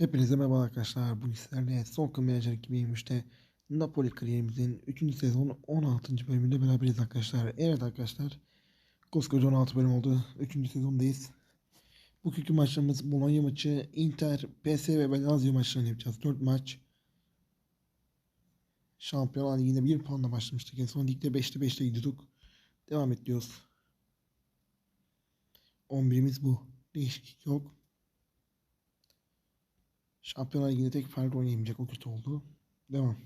Hepinize merhaba arkadaşlar. Bu sizlerle son Menajer 2023'te Napoli kariyerimizin 3. sezon 16. bölümünde beraberiz arkadaşlar. Evet arkadaşlar. Koskoca 16 bölüm oldu. 3. sezondayız. Bugünkü maçlarımız Bologna maçı, Inter, PSV ve Lazio maçlarını yapacağız. 4 maç. Şampiyonlar Ligi'nde 1 puanla başlamıştık. En son ligde 5'te 5'te gidiyorduk. Devam ediyoruz. 11'imiz bu. Değişiklik yok. Şampiyonlar Ligi'nde tek fark oynayamayacak. O kötü oldu. Devam.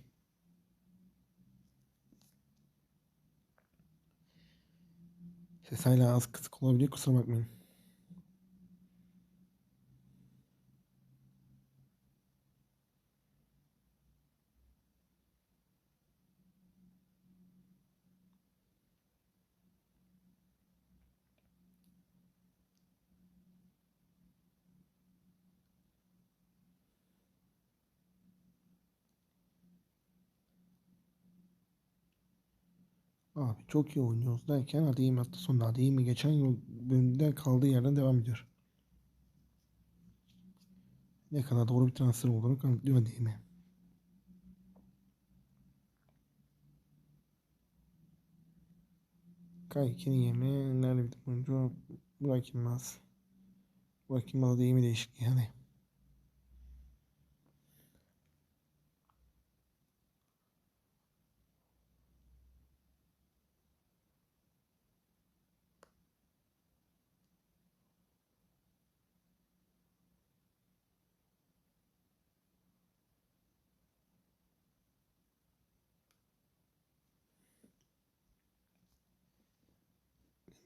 Ses hala az kısık olabilir. Kusura bakmayın. Abi çok iyi oynuyoruz derken Adeyim hafta sonunda Adeyim geçen yıl bölümde kaldığı yerden devam ediyor. Ne kadar doğru bir transfer olduğunu kanıtlıyor Adeyim'e. Kayki'nin yerine nerede bir oyuncu Burak Yılmaz. Burak Yılmaz Adeyim'i değişik yani.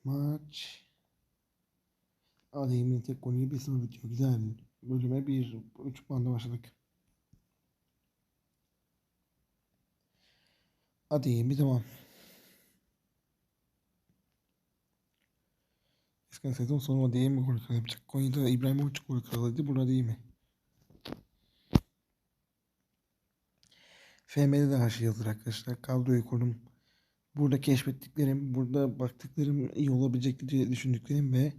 Maç. Adeyim'in tek golüyle 1-0 bitiyor. Güzel. Bölüme 1 3 puanla başladık. Adeyim'i devam. Eskiden sezon sonu Adeyim gol kralı yapacak. Konya'da İbrahimovic gol kralıydı. Burada değil mi? FM'de de her şey yazılır arkadaşlar. Kadroyu kurdum. Burada keşfettiklerim, burada baktıklarım iyi olabilecek diye düşündüklerim ve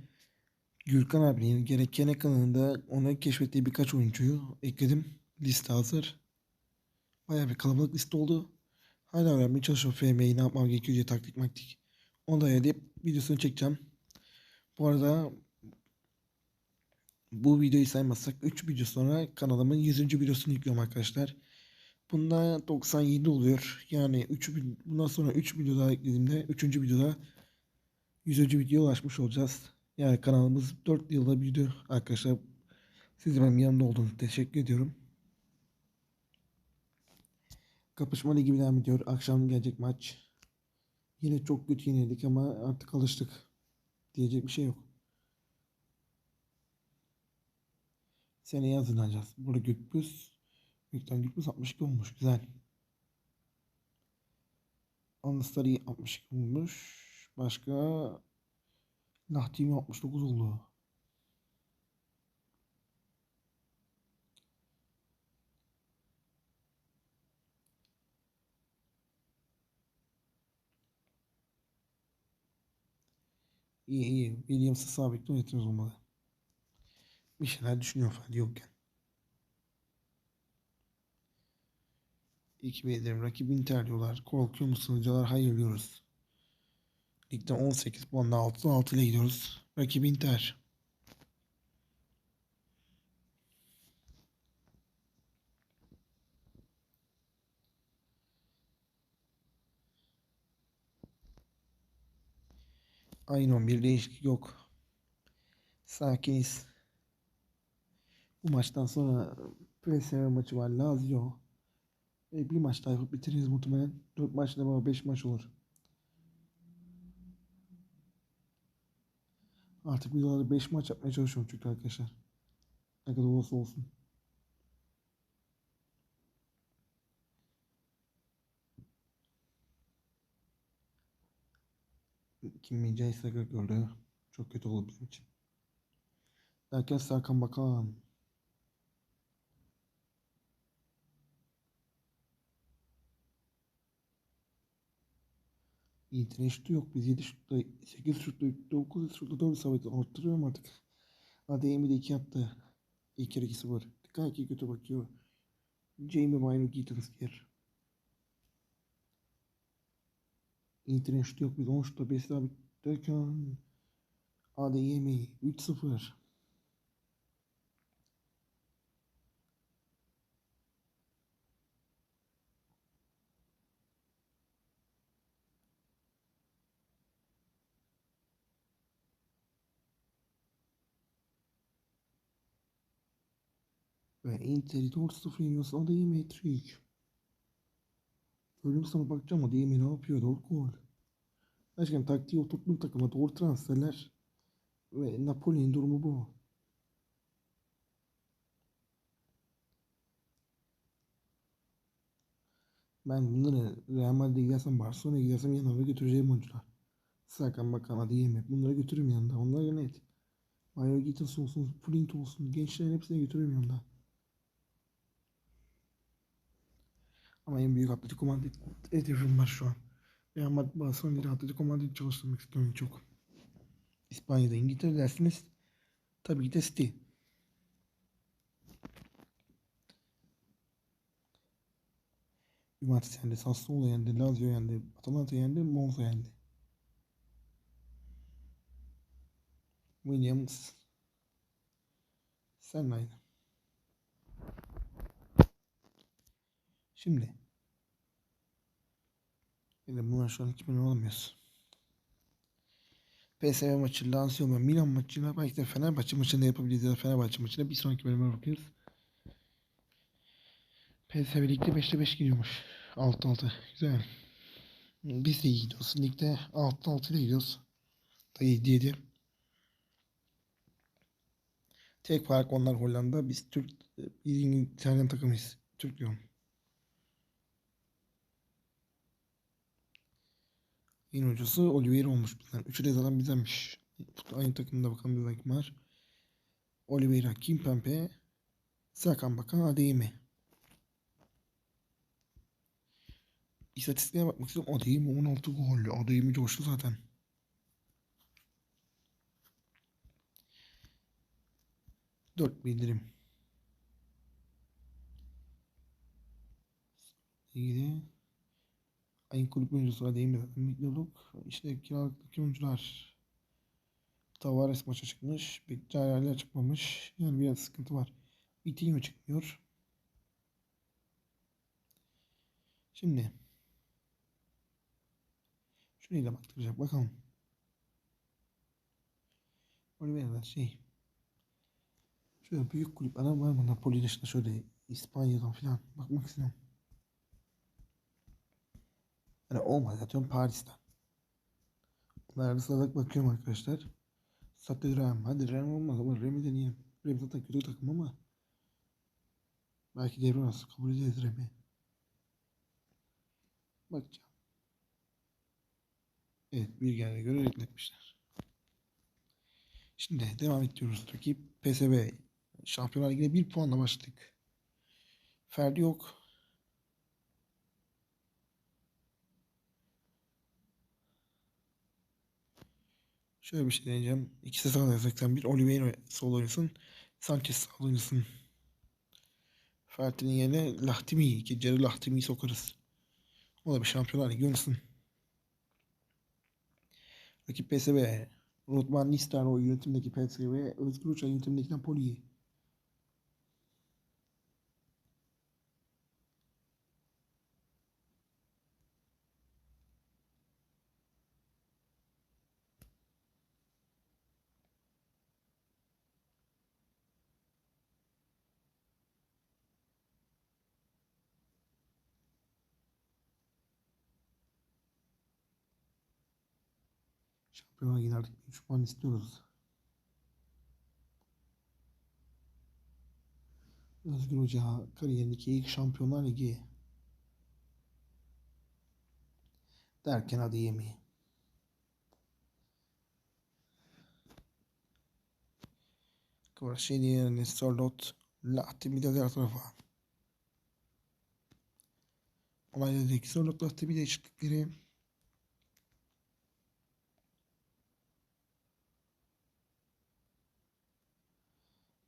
Gürkan abinin gerekene kanalında ona keşfettiği birkaç oyuncuyu ekledim. Liste hazır. Bayağı bir kalabalık liste oldu. Hala öğrenmeye çalışıyorum FM'yi ne yapmam gerekiyor diye taktik maktik. Onu da edip videosunu çekeceğim. Bu arada bu videoyu saymazsak 3 video sonra kanalımın 100. videosunu yüklüyorum arkadaşlar. Bunda 97 oluyor. Yani 3 bundan sonra 3 video daha eklediğimde 3. videoda 100. videoya ulaşmış olacağız. Yani kanalımız 4 yılda büyüdü arkadaşlar. Siz benim yanımda olduğunuz teşekkür ediyorum. Kapışma ligi devam ediyor. Akşam gelecek maç. Yine çok kötü yenildik ama artık alıştık. Diyecek bir şey yok. Seneye hazırlanacağız. Burada Gürbüz Büyükten Gürbüz 62 olmuş. Güzel. Anastari 62 olmuş. Başka Nahtimi 69 oldu. İyi iyi. Williams'ı sabit yönetimiz olmalı. Bir şeyler düşünüyor falan yokken. 2 ederim. Rakip Inter diyorlar. Korkuyor musunuz diyorlar. Hayır diyoruz. Ligde 18 puanla 6 6 ile gidiyoruz. Rakip Inter. Aynı 11 değişiklik yok. Sakiniz. Bu maçtan sonra PSV maçı var. Lazio. E, bir maç daha yapıp bitiririz muhtemelen. 4 maçta ama 5 maç olur. Artık videolarda 5 maç yapmaya çalışıyorum çünkü arkadaşlar. Ne kadar olursa olsun. Kim Mince Instagram gördü. Çok kötü oldu bizim için. Derken Serkan Bakan. İyi şutu yok. Biz 7 şutta, 8 şutta, 9 şutta 4 isabet arttırıyorum artık. ADM'i de 2 yaptı. İlk kere 2-0. gayet kötü bakıyor. Jamie Minor Gittins yer. Inter'in şutu yok. Biz 10 şutta 5 daha derken ADYM 3-0. Ve Inter'i 4-0 yeniyorsa ADYM hat-trick. Bölüm sonu bakacağım ADYM ne yapıyor? 4 gol. Gerçekten taktiği oturttum takıma doğru transferler ve Napoli'nin durumu bu. Ben bunları Real Madrid'e gidersem Barcelona'ya gidersem yanlarına götüreceğim oyuncular. Serkan Bakan Adeyemi bunları götürürüm yanında. Onlar net. Mario Gittins olsun, Flint olsun, gençlerin hepsini götürürüm yanında. Ama en büyük Atletico Madrid hedefim var şu an. Real Madrid Barcelona değil Atletico Madrid çalıştırmak istiyorum çok. İspanya'da İngiltere dersiniz. Tabii ki de City. Juventus yendi, Sassuolo yendi, Lazio yendi, Atalanta yendi, Monza yendi. Williams sen aynı. Şimdi Yine bunlar şu an 2000 olamıyoruz. PSV maçı, Lazio ve Milan maçıyla belki de Fenerbahçe maçında yapabiliriz ya da Fenerbahçe maçında bir sonraki bölüme bakıyoruz. PSV Lig'de 5'te 5 gidiyormuş. 6-6. Güzel. Biz de iyi gidiyoruz. Ligde 6-6 ile gidiyoruz. Da 7 7. Tek fark onlar Hollanda. Biz Türk, biz İtalyan takımıyız. Türk diyorum. En ucusu Oliveira olmuş bizden. Üçü de zaten bizdenmiş. Aynı takımda bakalım bir bakım var. Oliveira, Kimpembe, Serkan Bakan, Adeyemi. İstatistiğe bakmak istiyorum. Adeyemi 16 gol. Adeyemi coştu zaten. Dört bildirim. İyi Ayın kulüp oyuncusu var değil mi zaten bekliyorduk. İşte kiralıktaki oyuncular. Tavares maça çıkmış. Bekçi çıkmamış. Yani biraz sıkıntı var. Vitinho çıkmıyor. Şimdi şurayı da baktıracak bakalım. Oliveira'da şey şöyle büyük kulüp adam var mı Napoli dışında şöyle İspanya'dan falan bakmak istiyorum. Yani olmaz atıyorum Paris'ten. Bunlara sıradak bakıyorum arkadaşlar. Stade Rem. Hadi Rem olmaz ama Rem'i deneyelim. Rem zaten kötü takım ama belki devre arası kabul ederiz Rem'i. Bakacağım. Evet bir gelene göre reddetmişler. Şimdi devam ediyoruz. Rakip PSV. Şampiyonlar Ligi'ne bir puanla başladık. Ferdi yok. Şöyle bir şey deneyeceğim. İkisi sağda 81. Oliveira sol oynasın. Sanchez sağ oynasın. Ferti'nin yerine Lahtimi. Geceri Lahtimi'yi sokarız. O da bir şampiyonlar ligi oynasın. Rakip PSV. Rotman Nistar o yönetimdeki PSV. Özgür Uçan yönetimdeki Napoli. Şampiyona giderdik. 3 puan istiyoruz. Özgür Hoca kariyerindeki ilk Şampiyonlar Ligi derken hadi yemeği. Kvarsiyeli Sorlot Lahti bir de diğer tarafa. Olaylardaki Sorlot Lahti bir değişiklikleri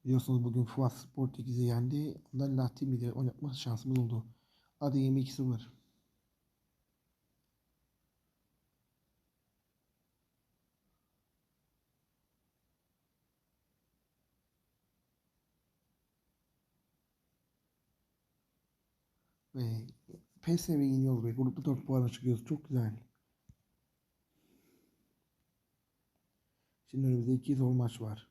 Biliyorsunuz bugün Fuat Spor 8'i yendi. Ondan Latin ile oynatma şansımız oldu. Hadi 22-0. Ve PSV'yi yeniyoruz ve grupta 4 puana çıkıyoruz. Çok güzel. Şimdi önümüzde 2 zor maç var.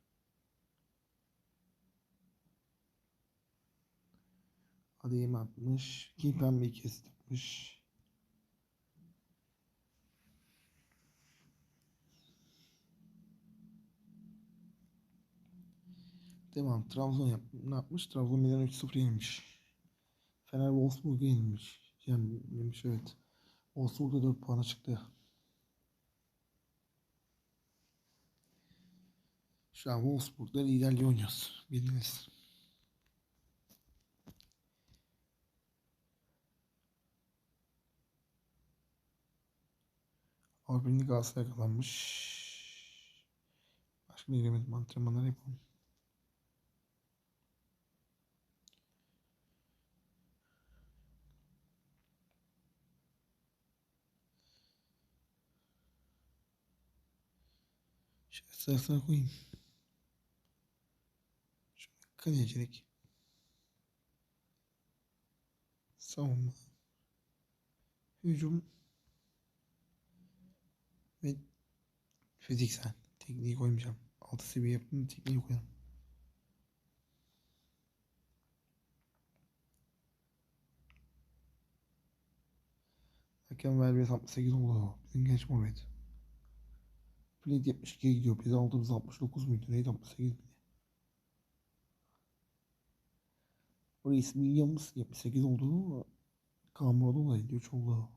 Adeyim atmış. Bir kez atmış. Devam. Trabzon yap ne yapmış? Trabzon Milan 3-0 yenilmiş. Fener Wolfsburg'u yenilmiş. Yenilmiş evet. Wolfsburg'da 4 puana çıktı. Şu an Wolfsburg'da liderliği oynuyoruz. Biliniz. Avrupa Galatasaray kazanmış. Başka bir giremedim. Antrenmanları yapalım. Şöyle sırasına koyayım. Şöyle kalecilik. Savunma. Hücum. Ve fiziksel. Tekniği koymayacağım. Altı seviye yaptım. Tekniği koyalım. Hakem Verbiyet 68 oldu. Bizim genç forvet. Flint 72 gidiyor. Biz aldığımız 69 muydu? Neydi 68 miydi? Reis Williams 78 oldu. Cameron'un da 53 oldu.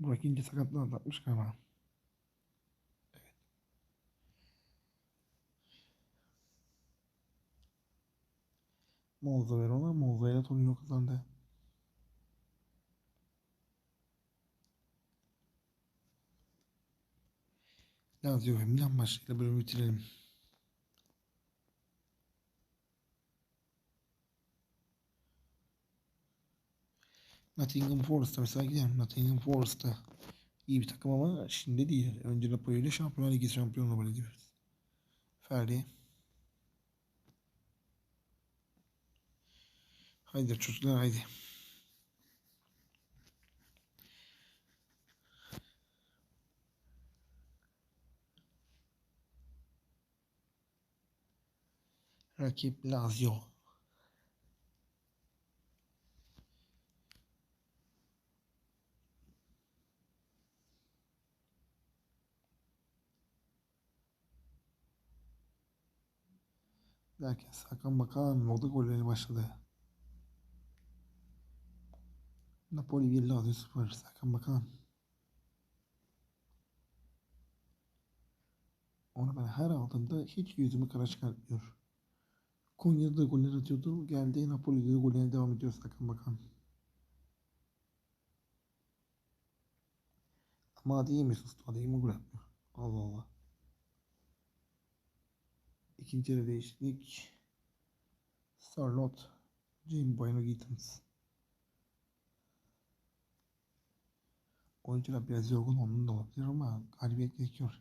İyi. Burak İnce sakatlığı atlatmış galiba. Evet. Monza Verona. Monza ile Torino kazandı. Lazio ve Milan maçıyla bölümü bitirelim. Nottingham Forest'a mesela gidelim. Nottingham Forest'ta iyi bir takım ama şimdi değil. Önce Napoli ile Şampiyonlar Ligi şampiyonu kabul ediyoruz. Ferdi. Haydi çocuklar haydi. Rakip Lazio. Derken Hakan Bakan oldu golleri başladı. Napoli 1 Lazio 0. Hakan Bakan. Onu ben her aldığımda hiç yüzümü kara çıkartmıyor. Konya'da da goller atıyordu. Geldi Napoli'de de gollerine devam ediyor Hakan Bakan. Ama Adeyemi sustu. Adeyemi gol atmıyor. Allah Allah. İkinci yarı değişiklik. Charlotte. Jane Bueno Gittens. Oyuncular biraz yorgun onun da olabilir ama galibiyet gerekiyor.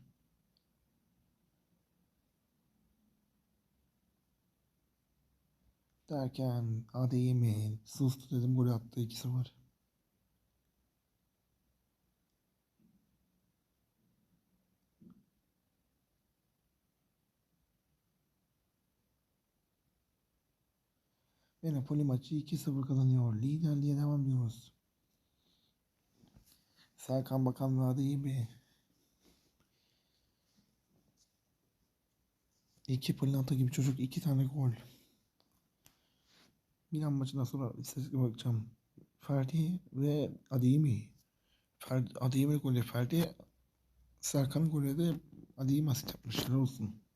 Derken Adeyemi sustu dedim gol attı 2-0. Ve Napoli maçı 2-0 kazanıyor. Liderliğe devam ediyoruz. Serkan Bakan ve Adeyemi. İki pırlanta gibi çocuk iki tane gol. Milan maçından sonra istatistik bakacağım. Ferdi ve Adeyemi. Ferdi, Adeyemi golü Ferdi. Serkan'ın golü de Adeyemi asist yapmışlar olsun.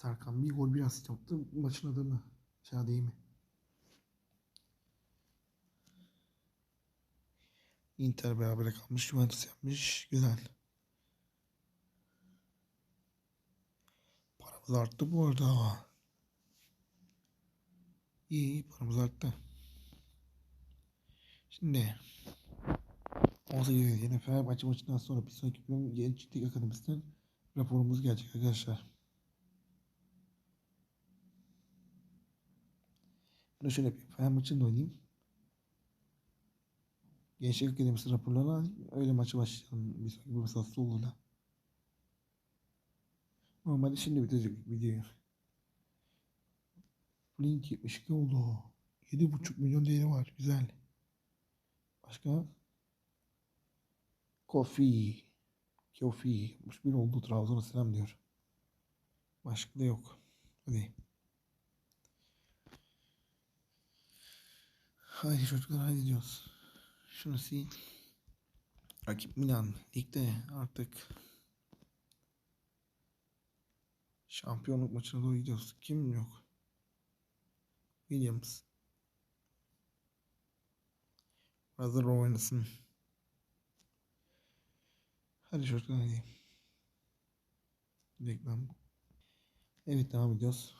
Serkan bir gol bir asist yaptı. Maçın adamı. Şey Adeyemi. Inter beraber kalmış. Juventus yapmış. Güzel. Paramız arttı bu arada. İyi iyi paramız arttı. Şimdi 18 yeni Fenerbahçe maçından sonra bir sonraki bölüm Gençlik Akademisi'nden raporumuz gelecek arkadaşlar. Bunu şöyle yapayım. Fenerbahçe'nin de oynayayım. Gençlik Akademisi raporlarını. Öyle maça başlayalım. Bir sonraki bölüm saslı olur da. Normalde şimdi bitecek videoyu. Blink 72 oldu. 7,5 milyon değeri var. Güzel. Başka? Kofi. Kofi. 61 oldu. Trabzon'a selam diyor. Başka da yok. Hadi. Haydi çocuklar haydi diyoruz. Şunu sil. Rakip Milan. Ligde artık şampiyonluk maçına doğru gidiyoruz. Kim yok? Williams. Brother oynasın. Hadi çocuklar hadi. Reklam. Evet devam ediyoruz.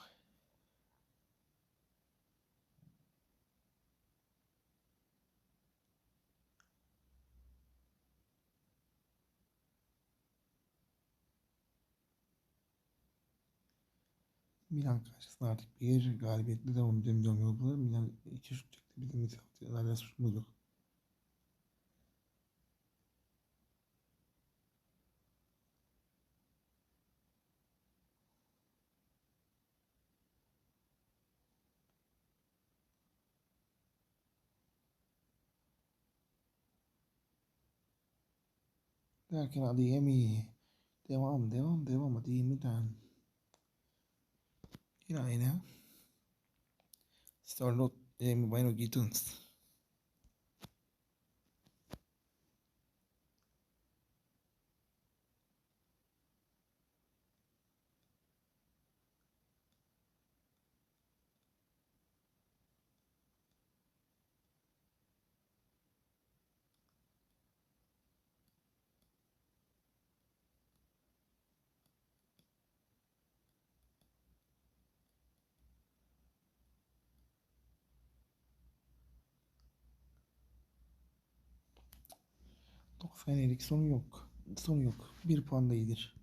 Milan karşısında artık bir galibiyetle devam diyorum yolda. Milan iki şut çekti. Bizim misafirlerle suçumuz yok. Derken Adeyemi. Devam, devam, devam. Adeyemi'den. Yine aynı. Starlot Adeyemi Bino Gittins. Fenerlik sonu yok. Sonu yok. Bir puan da iyidir.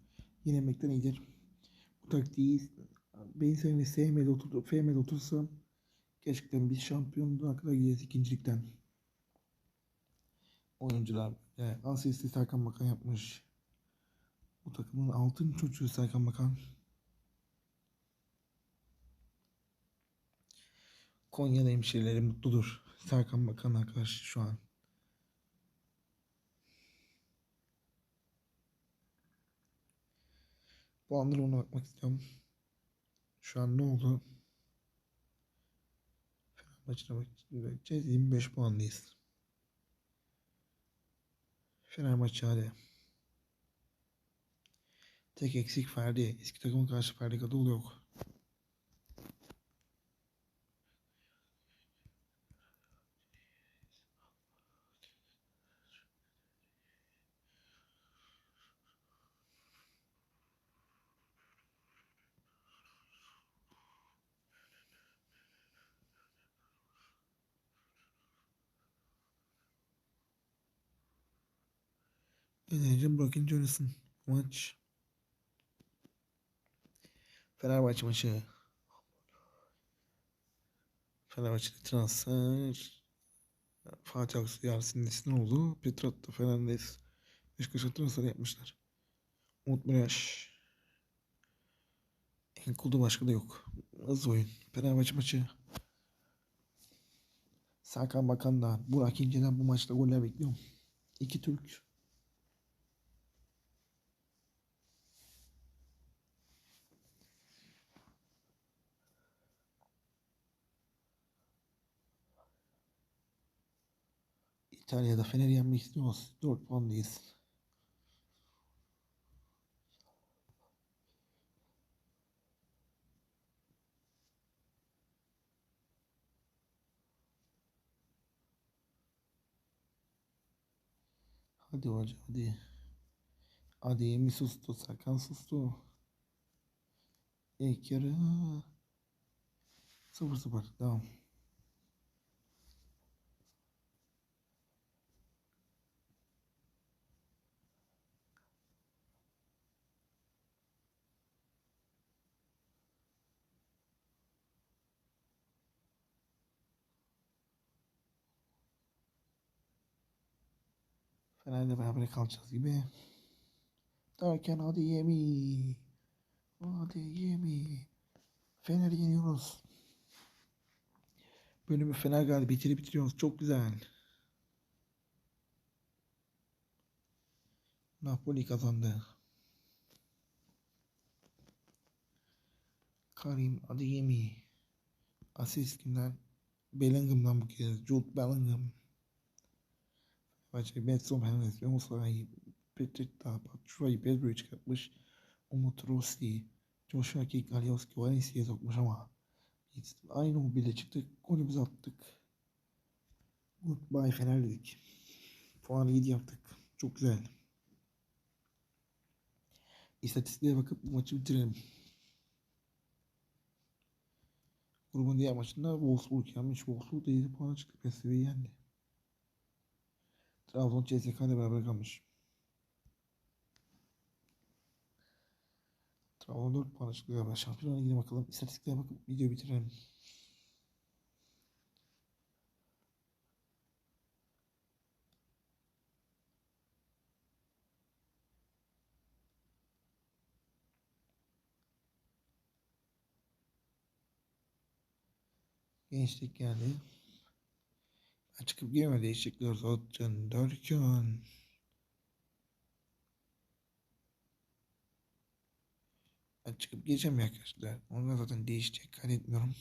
Yenilmekten iyidir. Bu taktiği beyin sevmedi, oturdu, sevmedi otursa gerçekten biz şampiyonluğa kadar gideriz ikincilikten. Oyuncular yani asisti Serkan Bakan yapmış. Bu takımın altın çocuğu Serkan Bakan. Konya'da hemşehrileri mutludur. Serkan Bakan'a karşı şu an. Bu anları ona bakmak istiyorum. Şu an ne oldu? Fenerbahçe'ne bakacağız. 25 puandayız. Fenerbahçe hadi. Tek eksik Ferdi. Eski takımın karşı Ferdi Kadıoğlu yok. Enerji Broken Johnson maç. Fenerbahçe maçı. Fenerbahçe'de transfer. Fatih Aksu Yasin Nesin oldu. Petratta Fernandez. Beşiktaş'a transfer yapmışlar. Umut Miraş. Enkul'da başka da yok. Hızlı oyun. Fenerbahçe maçı. Serkan Bakan'dan, Burak İnce'den bu maçta goller bekliyorum. İki Türk. İtalya'da Fener'i yenmek istiyoruz. 4 puandayız. Hadi hocam hadi. Hadi Emi sustu. Serkan sustu. İlk yarı 0-0 devam. Fener'le beraber kalacağız gibi. Derken hadi yemi. Hadi yemi. Fener'i yeniyoruz. Bölümü Fener galibiyetiyle bitiriyoruz. Çok güzel. Napoli kazandı. Karim Adeyemi. Asist kimden? Bellingham'dan bu kez. Jude Bellingham. Benson Fernandes ve Musa'yı Petrita Batshuayi Pedro'yu çıkartmış. Umut Rossi, Joshua King, Alioski, Valencia'ya sokmuş ama biz aynı o bile çıktık. Golümüzü attık. Goodbye Fener dedik. Puanı 7 yaptık. Çok güzel. İstatistiklere bakıp bu maçı bitirelim. Grubun diğer maçında Wolfsburg yenmiş. Wolfsburg da 7 puana çıktı. PSV'yi yendi. Trabzon CSK ile beraber kalmış. Trabzon 4 puan çıktı galiba. Şampiyonlar Ligi'ne bakalım. İstatistiklere bakıp videoyu bitirelim. Gençlik geldi. Çıkıp girme değişiklikler zaten derken. Ben çıkıp gireceğim arkadaşlar. Onlar zaten değişecek kaydetmiyorum.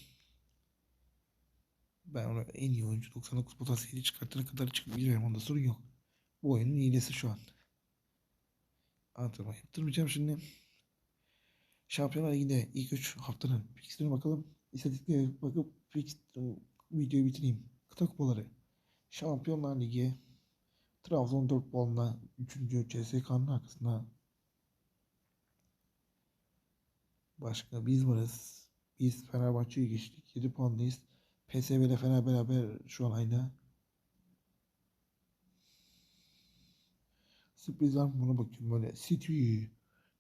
Ben ona en iyi oyuncu 99 potansiyeli çıkartana kadar çıkıp girerim. Onda sorun yok. Bu oyunun iyilesi şu an. Antrenman yaptırmayacağım şimdi. Şampiyonlar Ligi'nde ilk 3 haftanın fixlerine bakalım. İstatistiklere bakıp fix, videoyu bitireyim. Kıta kupaları. Şampiyonlar Ligi. Trabzon 4 puanla 3. CSK'nın arkasında. Başka biz varız. Biz Fenerbahçe'ye geçtik. 7 puandayız. PSV ile Fener beraber şu an aynı. Sürpriz var mı buna bakıyorum böyle. City.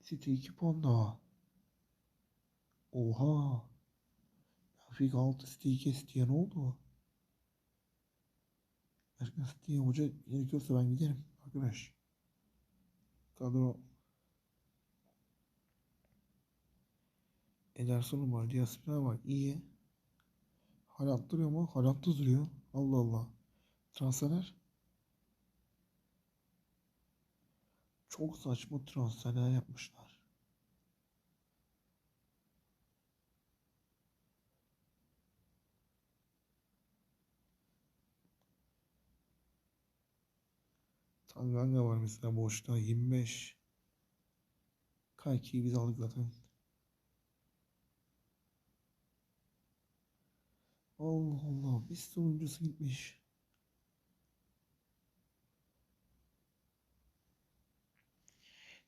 City 2 puan daha. Oha. Benfica 6 City'yi kesti ya ne oldu? Başka City'ye hoca gerekiyorsa ben giderim arkadaş. Kadro Ederson var, Diaspora var. İyi. Haaland duruyor mu? Haaland da duruyor. Allah Allah. Transferler. Çok saçma transferler yapmışlar. Tanganga var mesela boşta 25. Kayki'yi biz aldık zaten. Allah Allah. Bir sonuncusu gitmiş.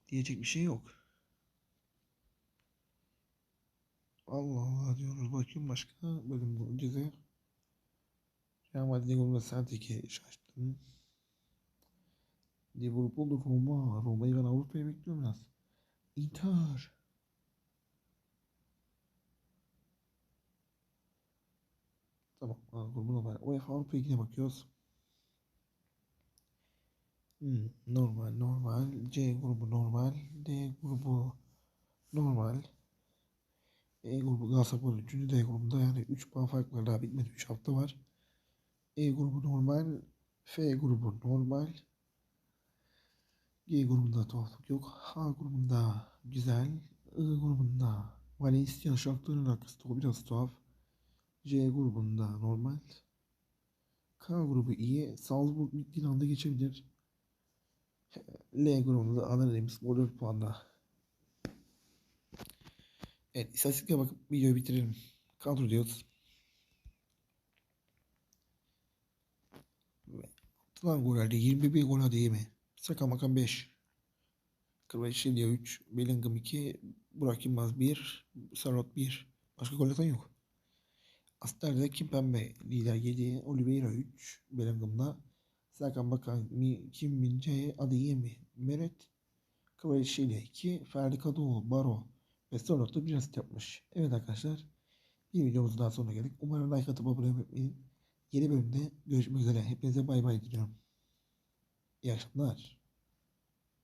Diyecek bir şey yok. Allah Allah diyoruz. Bakayım başka bölüm mucize. Real Madrid golünde Celtic'e şaştım. Liverpool Roma. Roma'yı ben Avrupa'ya bekliyorum biraz. Inter. Tamam. Aa, grubun normal. UEFA Avrupa Ligi'ne bakıyoruz. Hmm, normal, normal. C grubu normal. D grubu normal. E grubu Galatasaray 3. D grubunda yani 3 puan fark var. Daha bitmedi. 3 hafta var. E grubu normal. F grubu normal. G grubunda tuhaflık yok. H grubunda güzel. I grubunda Valencia şartlarının o biraz tuhaf. J grubunda normal. K grubu iyi. Salzburg bittiğin geçebilir. L grubunda da Adana Demirspor 4 puanda. Evet istatistiklere bakıp videoyu bitirelim. Kadro diyoruz. Atılan gollerde 21 gol değil mi? Saka Makan 5. Kvaratskhelia 3. Bellingham 2. Burak Yılmaz 1, Sarot 1. Başka gol atan yok. Aster'de Kimpembe lider 7, Oliveira 3, Bellingham'da Serkan Bakan, Mi, Kim Min-jae, Adeyemi, Meret, Kvaratskhelia 2, Ferdi Kadıoğlu, Baro ve Sarot da bir yapmış. Evet arkadaşlar bir videomuzun daha sonuna geldik. Umarım like atıp abone olmayı Yeni bölümde görüşmek üzere. Hepinize bay bay diliyorum. İyi akşamlar.